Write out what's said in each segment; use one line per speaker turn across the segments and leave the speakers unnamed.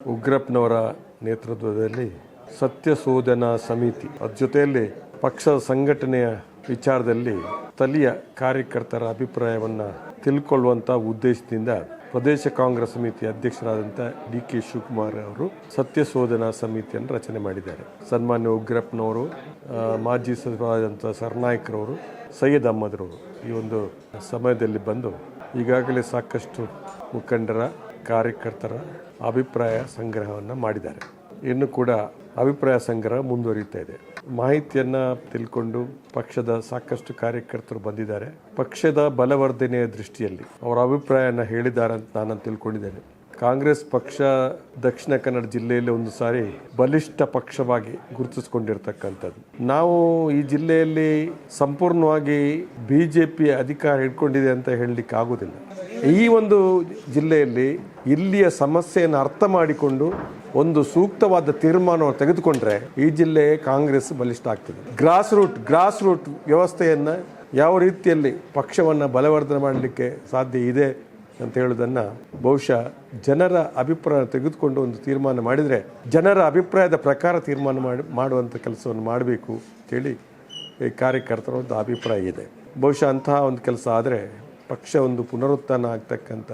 ಉಗ್ರಪ್ಪನವರ ನೇತೃತ್ವದಲ್ಲಿ ಸತ್ಯ ಶೋಧನಾ ಸಮಿತಿ. ಅದ್ರ ಜೊತೆಯಲ್ಲಿ ಪಕ್ಷದ ಸಂಘಟನೆಯ ವಿಚಾರದಲ್ಲಿ ಸ್ಥಳೀಯ ಕಾರ್ಯಕರ್ತರ ಅಭಿಪ್ರಾಯವನ್ನು ತಿಳ್ಕೊಳ್ಳುವಂಥ ಉದ್ದೇಶದಿಂದ ಪ್ರದೇಶ ಕಾಂಗ್ರೆಸ್ ಸಮಿತಿ ಅಧ್ಯಕ್ಷರಾದಂಥ ಡಿ ಕೆ ಶಿವಕುಮಾರ್ ಅವರು ಸತ್ಯ ಶೋಧನಾ ಸಮಿತಿಯನ್ನು ರಚನೆ ಮಾಡಿದ್ದಾರೆ. ಸನ್ಮಾನ್ಯ ಉಗ್ರಪ್ಪನವರು ಮಾಜಿ ಸಚಿವರಾದಂಥ ಸರ್ನಾಯ್ಕರವರು, ಸೈಯದ್ ಅಹಮದ್ರವರು ಈ ಒಂದು ಸಮಯದಲ್ಲಿ ಬಂದು ಈಗಾಗಲೇ ಸಾಕಷ್ಟು ಮುಖಂಡರ ಕಾರ್ಯಕರ್ತರ ಅಭಿಪ್ರಾಯ ಸಂಗ್ರಹವನ್ನು ಮಾಡಿದ್ದಾರೆ. ಇನ್ನು ಕೂಡ ಅಭಿಪ್ರಾಯ ಸಂಗ್ರಹ ಮುಂದುವರಿಯುತ್ತಾ ಇದೆ. ಮಾಹಿತಿಯನ್ನ ತಿಳ್ಕೊಂಡು ಪಕ್ಷದ ಸಾಕಷ್ಟು ಕಾರ್ಯಕರ್ತರು ಬಂದಿದ್ದಾರೆ. ಪಕ್ಷದ ಬಲವರ್ಧನೆಯ ದೃಷ್ಟಿಯಲ್ಲಿ ಅವರ ಅಭಿಪ್ರಾಯನ ಹೇಳಿದ್ದಾರೆ ಅಂತ ನಾನು ತಿಳ್ಕೊಂಡಿದ್ದೇನೆ. ಕಾಂಗ್ರೆಸ್ ಪಕ್ಷ ದಕ್ಷಿಣ ಕನ್ನಡ ಜಿಲ್ಲೆಯಲ್ಲಿ ಒಂದು ಸಾರಿ ಬಲಿಷ್ಠ ಪಕ್ಷವಾಗಿ ಗುರುತಿಸಿಕೊಂಡಿರ್ತಕ್ಕಂಥದ್ದು. ನಾವು ಈ ಜಿಲ್ಲೆಯಲ್ಲಿ ಸಂಪೂರ್ಣವಾಗಿ ಬಿ ಜೆ ಪಿ ಅಧಿಕಾರ ಹಿಡ್ಕೊಂಡಿದೆ ಅಂತ ಹೇಳಲಿಕ್ಕೆ ಆಗೋದಿಲ್ಲ ಈ ಒಂದು ಜಿಲ್ಲೆಯಲ್ಲಿ ಇಲ್ಲಿಯ ಸಮಸ್ಯೆಯನ್ನು ಅರ್ಥ ಮಾಡಿಕೊಂಡು ಒಂದು ಸೂಕ್ತವಾದ ತೀರ್ಮಾನವನ್ನು ತೆಗೆದುಕೊಂಡ್ರೆ ಈ ಜಿಲ್ಲೆ ಕಾಂಗ್ರೆಸ್ ಬಲಿಷ್ಠ ಆಗ್ತದೆ. ಗ್ರಾಸ್ ರೂಟ್ ಗ್ರಾಸ್ ರೂಟ್ ವ್ಯವಸ್ಥೆಯನ್ನು ಯಾವ ರೀತಿಯಲ್ಲಿ ಪಕ್ಷವನ್ನು ಬಲವರ್ಧನೆ ಮಾಡಲಿಕ್ಕೆ ಸಾಧ್ಯ ಇದೆ ಅಂತ ಹೇಳೋದನ್ನ ಬಹುಶಃ ಜನರ ಅಭಿಪ್ರಾಯ ತೆಗೆದುಕೊಂಡು ಒಂದು ತೀರ್ಮಾನ ಮಾಡಿದರೆ ಜನರ ಅಭಿಪ್ರಾಯದ ಪ್ರಕಾರ ತೀರ್ಮಾನ ಮಾಡಿ ಮಾಡುವಂಥ ಕೆಲಸವನ್ನು ಮಾಡಬೇಕು ಅಂತೇಳಿ ಈ ಕಾರ್ಯಕರ್ತರ ಒಂದು ಅಭಿಪ್ರಾಯ ಇದೆ. ಬಹುಶಃ ಅಂತಹ ಒಂದು ಕೆಲಸ ಆದರೆ ಪಕ್ಷ ಒಂದು ಪುನರುತ್ಥಾನ ಆಗ್ತಕ್ಕಂಥ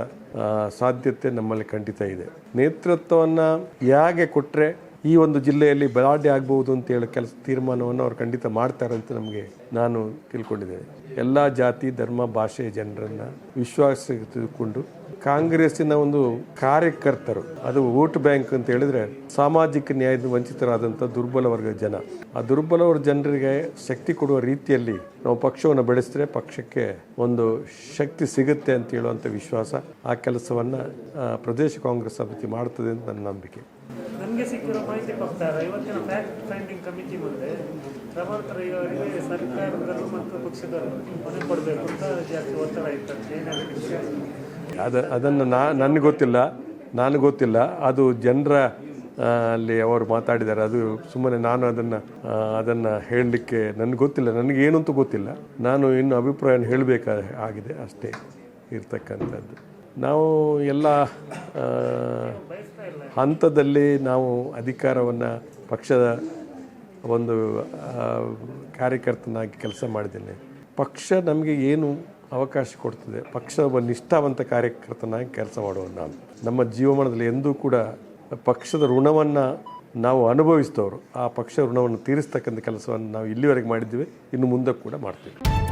ಸಾಧ್ಯತೆ ನಮ್ಮಲ್ಲಿ ಖಂಡಿತ ಇದೆ. ನೇತೃತ್ವವನ್ನು ಹೇಗೆ ಕೊಟ್ಟರೆ ಈ ಒಂದು ಜಿಲ್ಲೆಯಲ್ಲಿ ಬಲಾಢ್ಯ ಆಗ್ಬೋದು ಅಂತ ಹೇಳಿ ಕೆಲಸ ತೀರ್ಮಾನವನ್ನು ಅವ್ರು ಖಂಡಿತ ಮಾಡ್ತಾರೆ ಅಂತ ನಮಗೆ ನಾನು ತಿಳ್ಕೊಂಡಿದ್ದೇನೆ. ಎಲ್ಲ ಜಾತಿ, ಧರ್ಮ, ಭಾಷೆಯ ಜನರನ್ನು ವಿಶ್ವಾಸ ತಿಳ್ಕೊಂಡು ಕಾಂಗ್ರೆಸ್ಸಿನ ಒಂದು ಕಾರ್ಯಕರ್ತರು, ಅದು ವೋಟ್ ಬ್ಯಾಂಕ್ ಅಂತ ಹೇಳಿದ್ರೆ ಸಾಮಾಜಿಕ ನ್ಯಾಯದ ವಂಚಿತರಾದಂಥ ದುರ್ಬಲ ವರ್ಗದ ಜನ. ಆ ದುರ್ಬಲ ವರ್ಗ ಜನರಿಗೆ ಶಕ್ತಿ ಕೊಡುವ ರೀತಿಯಲ್ಲಿ ನಾವು ಪಕ್ಷವನ್ನು ಬೆಳೆಸಿದ್ರೆ ಪಕ್ಷಕ್ಕೆ ಒಂದು ಶಕ್ತಿ ಸಿಗುತ್ತೆ ಅಂತ ಹೇಳುವಂಥ ವಿಶ್ವಾಸ ಆ ಕೆಲಸವನ್ನು ಪ್ರದೇಶ ಕಾಂಗ್ರೆಸ್ ಸಮಿತಿ ಮಾಡ್ತದೆ ಅಂತ ನನ್ನ ನಂಬಿಕೆ.
ನಮಗೆ ಸಿಕ್ಕಿರೋ ಮಾಹಿತಿ ಪ್ರಕಾರ ಇವತ್ತಿನ ಫ್ಯಾಕ್ಟ್ ಫೈಂಡಿಂಗ್ ಕಮಿಟಿ ಮುಂದೆ ಪ್ರಭಾಕರ್ ಅವರಿಗೆ ಸರ್ಕಾರದಲ್ಲೂ ಮತ್ತು ಪಕ್ಷದಲ್ಲೂ ಮನೆ ಕೊಡಬೇಕು ಅಂತ ಜಾಸ್ತಿ ಒತ್ತಡ ವಿಷಯ?
ಅದ, ಅದನ್ನು ನಾ, ನನಗೆ ಗೊತ್ತಿಲ್ಲ. ನನಗೆ ಗೊತ್ತಿಲ್ಲ. ಅದು ಜನರ ಅಲ್ಲಿ ಅವರು ಮಾತಾಡಿದ್ದಾರೆ. ಅದು ಸುಮ್ಮನೆ ನಾನು ಅದನ್ನು ಅದನ್ನು ಹೇಳಲಿಕ್ಕೆ ನನಗೆ ಗೊತ್ತಿಲ್ಲ. ನನಗೆ ಏನು ಅಂತ ಗೊತ್ತಿಲ್ಲ. ನಾನು ಇನ್ನು ಅಭಿಪ್ರಾಯ ಹೇಳಬೇಕಾ, ಆಗಿದೆ ಅಷ್ಟೇ. ಇರ್ತಕ್ಕಂಥದ್ದು. ನಾವು ಎಲ್ಲ ಹಂತದಲ್ಲಿ ನಾವು ಅಧಿಕಾರವನ್ನು ಪಕ್ಷದ ಒಂದು ಕಾರ್ಯಕರ್ತನಾಗಿ ಕೆಲಸ ಮಾಡಿದ್ದೇನೆ. ಪಕ್ಷ ನಮಗೆ ಏನು ಅವಕಾಶ ಕೊಡ್ತದೆ? ಪಕ್ಷ ಒಬ್ಬ ನಿಷ್ಠಾವಂತ ಕಾರ್ಯಕರ್ತನಾಗಿ ಕೆಲಸ ಮಾಡುವ ನಾನು. ನಮ್ಮ ಜೀವಮಾನದಲ್ಲಿ ಎಂದೂ ಕೂಡ ಪಕ್ಷದ ಋಣವನ್ನು ನಾವು ಅನುಭವಿಸಿದವರು, ಆ ಪಕ್ಷ ಋಣವನ್ನು ತೀರಿಸ್ತಕ್ಕಂಥ ಕೆಲಸವನ್ನು ನಾವು ಇಲ್ಲಿವರೆಗೆ ಮಾಡಿದ್ದೀವಿ. ಇನ್ನು ಮುಂದೆ ಕೂಡ ಮಾಡ್ತೀವಿ.